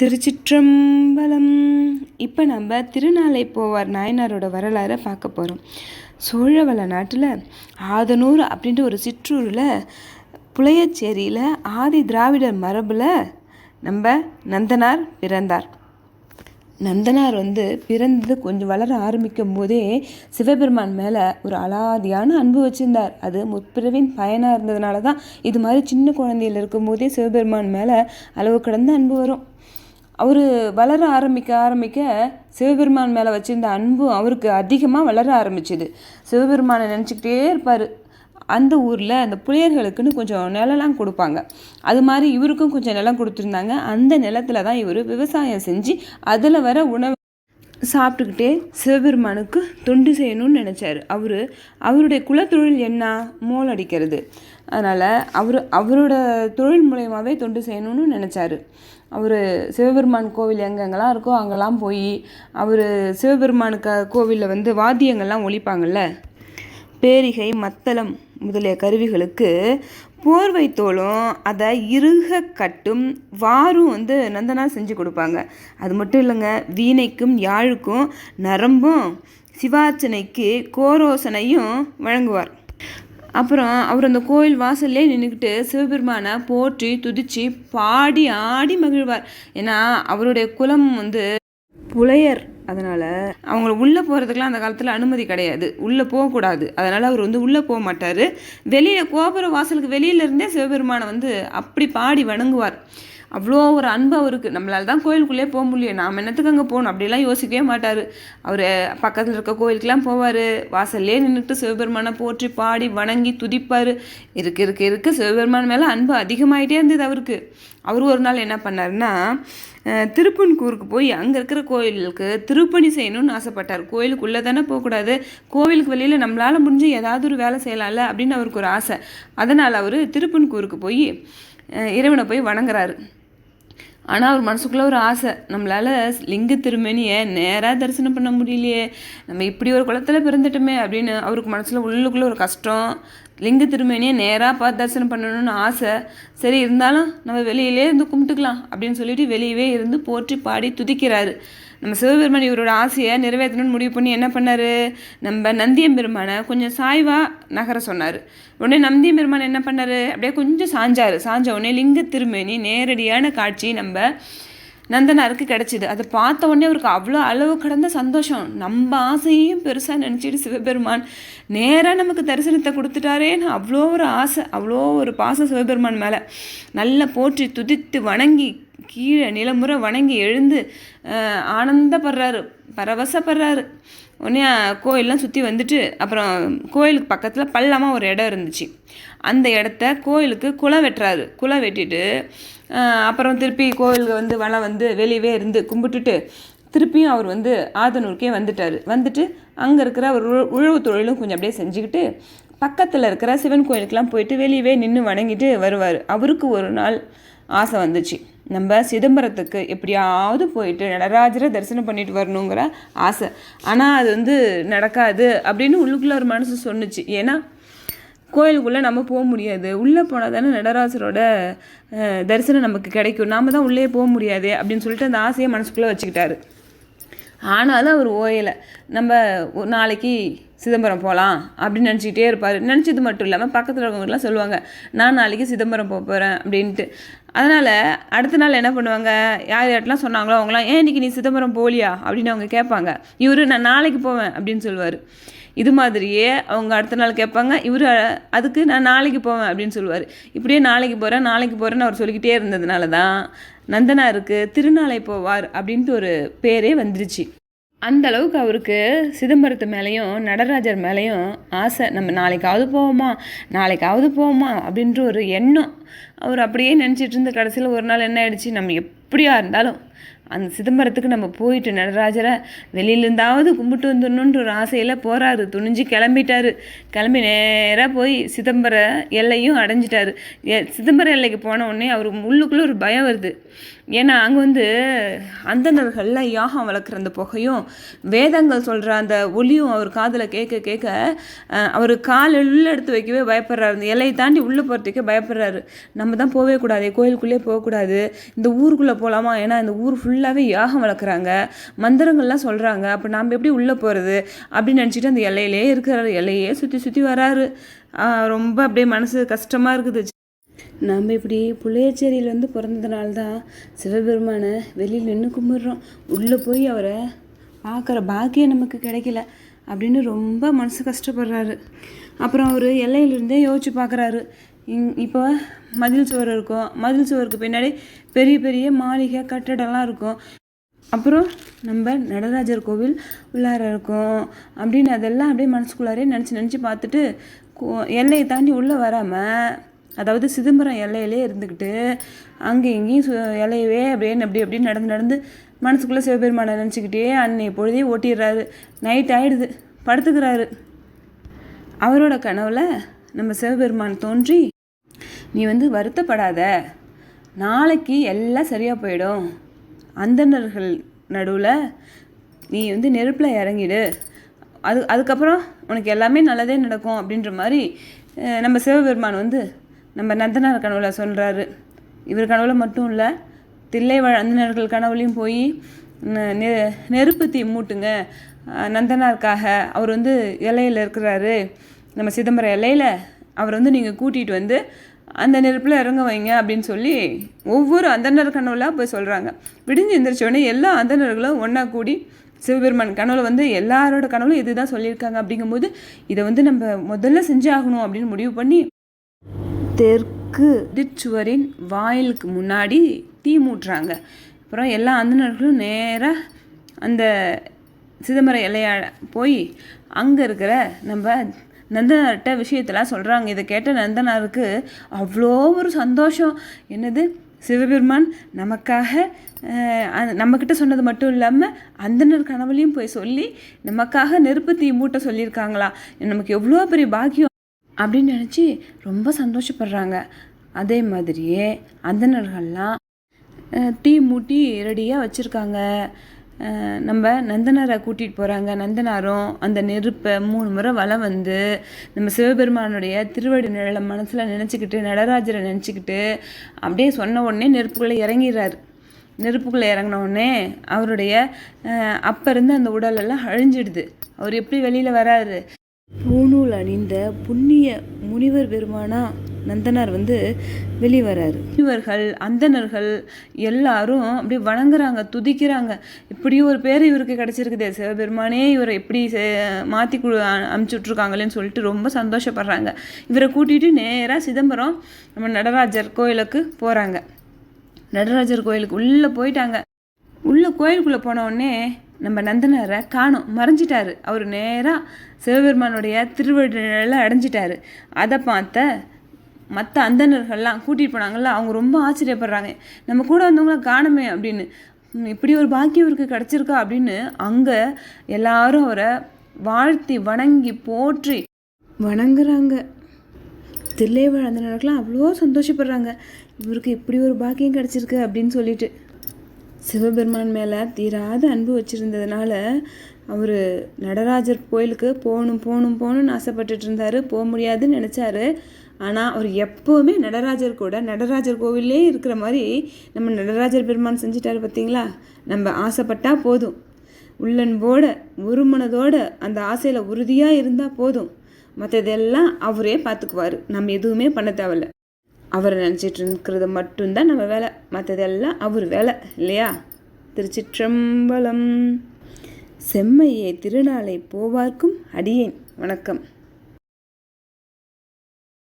திருச்சிற்றம்பலம். இப்போ நம்ம திருநாளை போவார் நாயனாரோட வரலாறை பார்க்க போகிறோம் சோழவள நாட்டில் ஆதனூர் அப்படின்ற ஒரு சிற்றூரில் புளையச்சேரியில் ஆதி திராவிடர் மரபில் நம்ம நந்தனார் பிறந்தார். நந்தனார் வந்து பிறந்தது கொஞ்சம் வளர ஆரம்பிக்கும் போதே சிவபெருமான் மேலே ஒரு அலாதியான அன்பு வச்சிருந்தார். அது முற்பிறவின் பயனாக இருந்ததுனால தான் இது மாதிரி சின்ன குழந்தையில் இருக்கும்போதே சிவபெருமான் மேலே அளவு கடந்த அன்பு வரும். அவர் வளர ஆரம்பிக்க ஆரம்பிக்க சிவபெருமான் மேலே வச்சிருந்த அன்பும் அவருக்கு அதிகமாக வளர ஆரம்பிச்சுது. சிவபெருமானை நினச்சிக்கிட்டே இருப்பார். அந்த ஊரில் அந்த புளியர்களுக்குன்னு கொஞ்சம் நிலம்லாம் கொடுப்பாங்க. அது மாதிரி இவருக்கும் கொஞ்சம் நிலம் கொடுத்துருந்தாங்க. அந்த நிலத்துல தான் இவர் விவசாயம் செஞ்சு அதில் வர உணவு சாப்பிட்டுக்கிட்டே சிவபெருமானுக்கு தொண்டு செய்யணும்னு நினச்சாரு. அவர் அவருடைய குலத்தொழில் என்ன? மோல் அடிக்கிறது. அதனால் அவர் அவரோட தொழில் மூலயமாவே தொண்டு செய்யணும்னு நினச்சாரு. அவர் சிவபெருமான் கோவில் எங்கெங்கெல்லாம் இருக்கோ அங்கெல்லாம் போய் அவர் சிவபெருமானுக்கு கோவிலில் வந்து வாத்தியங்கள்லாம் ஒழிப்பாங்கள்ல பேரிகை மத்தளம் முதலிய கருவிகளுக்கு போர்வை தோலும் அதை இறுக கட்டும் வாரும் வந்து நந்தனா செஞ்சு கொடுப்பாங்க. அது மட்டும் இல்லைங்க வீணைக்கும் யாழுக்கும் நரம்பும் சிவார்ச்சனைக்கு கோரோசனையும் வழங்குவார். அப்புறம் அவர் அந்த கோயில் வாசல்லே நின்றுக்கிட்டு சிவபெருமானை போற்றி துதிச்சு பாடி ஆடி மகிழ்வார். ஏன்னா அவருடைய குலம் வந்து புலையர். அதனால் அவங்கள உள்ளே போகிறதுக்கெலாம் அந்த காலத்தில் அனுமதி கிடையாது. உள்ளே போகக்கூடாது அதனால் அவர் வந்து உள்ளே போக மாட்டார். வெளியில் கோபுர வாசலுக்கு வெளியிலேருந்தே சிவபெருமானை வந்து அப்படி பாடி வணங்குவார். அவ்வளோ ஒரு அன்பு அவருக்கு. நம்மளால் தான் கோயிலுக்குள்ளே போக முடியும் நாம் என்னத்துக்கு அங்கே போகணும்? அப்படிலாம் யோசிக்கவே மாட்டார். அவர் பக்கத்தில் இருக்க கோயிலுக்கெலாம் போவார். வாசல்லே நின்றுட்டு சிவபெருமானை போற்றி பாடி வணங்கி துதிப்பார். இருக்க இருக்க இருக்க. சிவபெருமான் மேலே அன்பு அதிகமாகிட்டே இருந்தது அவருக்கு. அவர் ஒரு நாள் என்ன பண்ணாருன்னா திருப்பன்கூருக்கு போய் அங்கே இருக்கிற கோயிலுக்கு திருப்பணி செய்யணும்னு ஆசைப்பட்டார். கோயிலுக்குள்ளே தானே போகக்கூடாது. கோவிலுக்கு வெளியில் நம்மளால் முடிஞ்சு ஏதாவது ஒரு வேலை செய்யலாம்ல அப்படின்னு அவருக்கு ஒரு ஆசை. அதனால் அவர் திருப்பன்கூருக்கு போய் இறைவனை போய் வணங்குறாரு. ஆனால் அவர் மனசுக்குள்ளே ஒரு ஆசை. நம்மளால் லிங்க திருமணியை நேராக தரிசனம் பண்ண முடியலையே. நம்ம இப்படி ஒரு குளத்தில் பிறந்துட்டோமே அப்படின்னு அவருக்கு மனசில் உள்ளுக்குள்ளே ஒரு கஷ்டம். லிங்க திருமேனியை நேராக பார்த்து தரிசனம் பண்ணணும்னு ஆசை. சரி இருந்தாலும் நம்ம வெளியிலே இருந்து கும்பிட்டுக்கலாம் அப்படின்னு சொல்லிட்டு வெளியவே இருந்து போற்றி பாடி துதிக்கிறாரு. நம்ம சிவபெருமான் இவரோட ஆசையை நிறைவேற்றணும்னு முடிவு பண்ணி என்ன பண்ணார்? நம்ம நந்தியம்பெருமானை கொஞ்சம் சாய்வாக நகர சொன்னார். உடனே நந்தியம்பெருமான் என்ன பண்ணார்? அப்படியே கொஞ்சம் சாஞ்சார். சாஞ்ச உடனே லிங்க திருமேனி நேரடியான காட்சி நம்ம நந்தனாருக்கு கிடச்சிது. அதை பார்த்த உடனே அவருக்கு அவ்வளோ அளவு கடந்த சந்தோஷம். நம்ம ஆசையும் பெருசாக நினச்சிட்டு சிவபெருமான் நேராக நமக்கு தரிசனத்தை கொடுத்துட்டாரேன்னு அவ்வளோ ஒரு ஆசை அவ்வளோ ஒரு பாசம் சிவபெருமான் மேலே. நல்லா போற்றி துதித்து வணங்கி கீழே நிலமுறை வணங்கி எழுந்து ஆனந்தப்படுறாரு பரவசப்படுறாரு. உடனே கோயிலெலாம் சுற்றி வந்துட்டு அப்புறம் கோயிலுக்கு பக்கத்தில் பள்ளமாக ஒரு இடம் இருந்துச்சு. அந்த இடத்த கோயிலுக்கு குளம் வெட்டுறாரு. குளம் வெட்டிட்டு அப்புறம் திருப்பி கோயிலுக்கு வந்து வளம் வந்து வெளியவே இருந்து கும்பிட்டுட்டு திருப்பியும் அவர் வந்து ஆதனூருக்கே வந்துட்டார். வந்துட்டு அங்கே இருக்கிற ஒரு உழவு தொழிலும் கொஞ்சம் அப்படியே செஞ்சுக்கிட்டு பக்கத்தில் இருக்கிற சிவன் கோயிலுக்கெலாம் போயிட்டு வெளியவே நின்று வணங்கிட்டு வருவார். அவருக்கு ஒரு நாள் ஆசை வந்துச்சு. நம்ம சிதம்பரத்துக்கு எப்படியாவது போயிட்டு நடராஜரை தரிசனம் பண்ணிட்டு வரணுங்கிற ஆசை. ஆனால் அது வந்து நடக்காது அப்படின்னு உள்ளுக்குள்ளே ஒரு மனசு சொன்னுச்சு. ஏன்னா கோயிலுக்குள்ளே நம்ம போக முடியாது. உள்ளே போனால் தானே நடராஜரோட தரிசனம் நமக்கு கிடைக்கும். நாம் தான் உள்ளே போக முடியாது அப்படின்னு சொல்லிட்டு அந்த ஆசையை மனசுக்குள்ளே வச்சுக்கிட்டாரு. ஆனாலும் அவர் ஓயலை. நம்ம நாளைக்கு சிதம்பரம் போகலாம் அப்படின்னு நினச்சிக்கிட்டே இருப்பார். நினச்சது மட்டும் இல்லாமல் பக்கத்தில் இருக்கவங்கலாம் சொல்லுவாங்க நான் நாளைக்கு சிதம்பரம் போக போகிறேன் அப்படின்ட்டு. அதனால் அடுத்த நாள் என்ன பண்ணுவாங்க? யார் யார்ட்டெலாம் சொன்னாங்களோ அவங்களாம் ஏன் இன்றைக்கி நீ சிதம்பரம் போலியா? அப்படின்னு அவங்க கேட்பாங்க. இவர் நான் நாளைக்கு போவேன் அப்படின்னு சொல்லுவார். இது மாதிரியே அவங்க அடுத்த நாள் கேட்பாங்க. இவர் அதுக்கு நான் நாளைக்கு போவேன் அப்படின்னு சொல்லுவார். இப்படியே நாளைக்கு போகிறேன் நாளைக்கு போகிறேன்னு அவர் சொல்லிக்கிட்டே இருந்ததுனால தான் நந்தனாருக்கு திருநாளை போவார் அப்படின்ட்டு ஒரு பேரே வந்துருச்சு. அந்த அளவுக்கு அவருக்கு சிதம்பரத்து மேலேயும் நடராஜர் மேலேயும் ஆசை. நம்ம நாளைக்காவது போவோமா? நாளைக்காவது போவோமா? அப்படின்ற ஒரு எண்ணம். அவர் அப்படியே நினச்சிட்டு இருந்த கடைசியில் ஒரு நாள் என்ன ஆயிடுச்சு? நம்ம எப்படியா இருந்தாலும் அந்த சிதம்பரத்துக்கு நம்ம போயிட்டு நடராஜரை வெளியிலேருந்தாவது கும்பிட்டு வந்துடணுன்ற ஒரு ஆசையில் போகிறாரு துணிஞ்சு கிளம்பிட்டாரு. கிளம்பி நேராக போய் சிதம்பர எல்லையும் அடைஞ்சிட்டாரு. சிதம்பர எல்லைக்கு போன உடனே அவர் உள்ளுக்குள்ளே ஒரு பயம் வருது. ஏன்னா அங்கே வந்து அந்தணர்கள்லாம் யாகம் வளர்க்குற அந்த புகையும் வேதங்கள் சொல்கிற அந்த ஒலியும் அவர் காதில் கேட்க கேட்க அவர் காலில் உள்ளே எடுத்து வைக்கவே பயப்படுறாரு. இந்த எல்லையை தாண்டி உள்ளே போகிறதுக்கே பயப்படுறாரு. நம்ம தான் போகவே கூடாது கோயிலுக்குள்ளே போகக்கூடாது இந்த ஊருக்குள்ளே போகலாமா ஏன்னா இந்த ஊர் ஃபுல்லாகவே யாகம் வளர்க்குறாங்க. மந்திரங்கள்லாம் சொல்கிறாங்க அப்போ நாம் எப்படி உள்ளே போகிறது அப்படின்னு நினச்சிட்டு அந்த எல்லையிலே இருக்கிறாரு எல்லையே சுற்றி சுற்றி வராரு. ரொம்ப அப்படியே மனசு கஷ்டமாக இருக்குது. நம்ம இப்படி புள்ளையச்சேரியில் வந்து பிறந்ததுனால தான் சிவபெருமானை வெளியில் நின்று கும்பிட்றோம். உள்ளே போய் அவரை பார்க்குற பாக்கியம் நமக்கு கிடைக்கல அப்படின்னு ரொம்ப மனசு கஷ்டப்படுறாரு. அப்புறம் அவர் எல்லையிலிருந்தே யோசிச்சு பார்க்குறாரு. இங் இப்போ மதில் சுவர் இருக்கும். மதில் சுவருக்கு பின்னாடி பெரிய பெரிய மாளிகை கட்டடம்லாம் இருக்கும். அப்புறம் நம்ம நடராஜர் கோவில் உள்ளார இருக்கும். அப்படின்னு அதெல்லாம் அப்படியே மனசுக்குள்ளாரே நினச்சி நினச்சி பார்த்துட்டு எல்லையை தாண்டி உள்ளே வராமல் அதாவது சிதம்பரம் எல்லையிலே இருந்துக்கிட்டு அங்கே இங்கேயும் சு எல்லையவே அப்படியே அப்படி அப்படி நடந்து நடந்து மனசுக்குள்ளே சிவபெருமானை நினச்சிக்கிட்டே அன்னை பொழுதே ஓட்டிடுறாரு. நைட் ஆகிடுது படுத்துக்கிறாரு. அவரோட கனவில் நம்ம சிவபெருமான் தோன்றி நீ வந்து வருத்தப்படாத. நாளைக்கு எல்லாம் சரியாக போயிடும். அந்தணர்கள் நடுவில் நீ வந்து நெருப்பில் இறங்கிடு. அது அதுக்கப்புறம் உனக்கு எல்லாமே நல்லதே நடக்கும். அப்படின்ற மாதிரி நம்ம சிவபெருமான் வந்து நம்ம நந்தனார் கனவுல சொல்கிறாரு இவர் கனவுல மட்டும் இல்லை தில்லை அந்தனர்கள் கனவுலையும் போய் நெ நெருப்பு தீ மூட்டுங்க. நந்தனாருக்காக அவர் வந்து இலையில் இருக்கிறாரு. நம்ம சிதம்பரம் இலையில் அவர் வந்து நீங்கள் கூட்டிகிட்டு வந்து அந்த நெருப்பில் இறங்க வைங்க அப்படின்னு சொல்லி ஒவ்வொரு அந்தனர் கனவுலாக போய் சொல்கிறாங்க விடிஞ்சு எந்திரிச்சோடனே எல்லா அந்தனர்களும் ஒன்றா கூடி சிவபெருமான் கனவுல வந்து எல்லாரோட கனவுலும் இதுதான் சொல்லியிருக்காங்க. அப்படிங்கும்போது இதை வந்து நம்ம முதல்ல செஞ்சாகணும் அப்படின்னு முடிவு பண்ணி தெற்கு திருச்சுவரின் வாயிலுக்கு முன்னாடி தீ மூட்டுறாங்க. அப்புறம் எல்லா அந்தனர்களும் நேராக அந்த சிதம்பரம் இலையாட போய் அங்கே இருக்கிற நம்ம நந்தனார்கிட்ட விஷயத்தெல்லாம் சொல்கிறாங்க இதை கேட்ட நந்தனாருக்கு அவ்வளோ ஒரு சந்தோஷம். என்னது? சிவபெருமான் நமக்காக நம்மக்கிட்ட சொன்னது மட்டும் இல்லாமல் அந்தனர் கனவுலையும் போய் சொல்லி நமக்காக நெருப்பு தீ மூட்ட சொல்லியிருக்காங்களா? நமக்கு எவ்வளோ பெரிய பாக்கியம். அப்படின்னு நினச்சி ரொம்ப சந்தோஷப்படுறாங்க. அதே மாதிரியே அந்தனர்கள்லாம் டீ மூட்டி ரெடியாக வச்சுருக்காங்க. நம்ம நந்தனாரை கூட்டிகிட்டு போகிறாங்க நந்தனாரும் அந்த நெருப்பை மூணு முறை வளம் வந்து நம்ம சிவபெருமானுடைய திருவடி நிழலை மனசில் நினச்சிக்கிட்டு நடராஜரை நினச்சிக்கிட்டு அப்படியே சொன்ன உடனே நெருப்புக்குள்ளே இறங்கிடுறாரு. நெருப்புக்குள்ளே இறங்கின உடனே அவருடைய அப்போ இருந்து அந்த உடலெல்லாம் அழிஞ்சிடுது. அவர் எப்படி வெளியில் வராரு? பூநூல் அணிந்த புண்ணிய முனிவர் பெருமானா நந்தனார் வந்து வெளிவராரு. முனிவர்கள் அந்தனர்கள் எல்லாரும் அப்படி வணங்குறாங்க துதிக்கிறாங்க. இப்படி ஒரு பேர் இவருக்கு கிடச்சிருக்குதே. சிவபெருமானே இவரை எப்படி மாற்றி கு அமுச்சுட்ருக்காங்களேன்னு சொல்லிட்டு ரொம்ப சந்தோஷப்படுறாங்க. இவரை கூட்டிகிட்டு நேராக சிதம்பரம் நம்ம நடராஜர் கோயிலுக்கு போகிறாங்க நடராஜர் கோயிலுக்கு உள்ளே போயிட்டாங்க. உள்ளே கோயிலுக்குள்ளே போன உடனே நம்ம நந்தனாரை காணும். மறைஞ்சிட்டாரு. அவர் நேராக சிவபெருமானுடைய திருவடிநிழல அடைஞ்சிட்டாரு. அதை பார்த்த மற்ற அந்தனர்கள்லாம் கூட்டிகிட்டு போனாங்கல்ல அவங்க ரொம்ப ஆச்சரியப்படுறாங்க. நம்ம கூட வந்தவங்கள காணுமே அப்படின்னு. இப்படி ஒரு பாக்கியம் இவருக்கு கிடச்சிருக்கா அப்படின்னு அங்கே எல்லாரும் அவரை வாழ்த்தி வணங்கி போற்றி வணங்குறாங்க. தில்லைவாழ் அந்தனர்கள்லாம் அவ்வளோ சந்தோஷப்படுறாங்க. இவருக்கு இப்படி ஒரு பாக்கியம் கிடச்சிருக்கு அப்படின்னு சொல்லிட்டு. சிவபெருமான் மேலே தீராத அன்பு வச்சுருந்ததுனால அவர் நடராஜர் கோயிலுக்கு போகணும் போகணும் போகணும்னு ஆசைப்பட்டுட்டு இருந்தார். போக முடியாதுன்னு நினச்சாரு. ஆனால் அவர் எப்போவுமே நடராஜர் கூட நடராஜர் கோவிலே இருக்கிற மாதிரி நம்ம நடராஜர் பெருமான் செஞ்சிட்டாரு பார்த்தீங்களா நம்ம ஆசைப்பட்டால் போதும். உள்ளன்போட ஒரு மனதோட அந்த ஆசையில் உறுதியாக இருந்தால் போதும். மற்றதெல்லாம் அவரே பார்த்துக்குவார் நம்ம எதுவுமே பண்ண தேவையில்ல. அவரை நினச்சிட்டு இருக்கிறது மட்டும்தான் நம்ம வேலை. மற்றதெல்லாம் அவர் வேலை இல்லையா? திருச்சிற்றம்பலம். செம்மையே திருநாளை போவார்க்கும் அடியேன். வணக்கம்.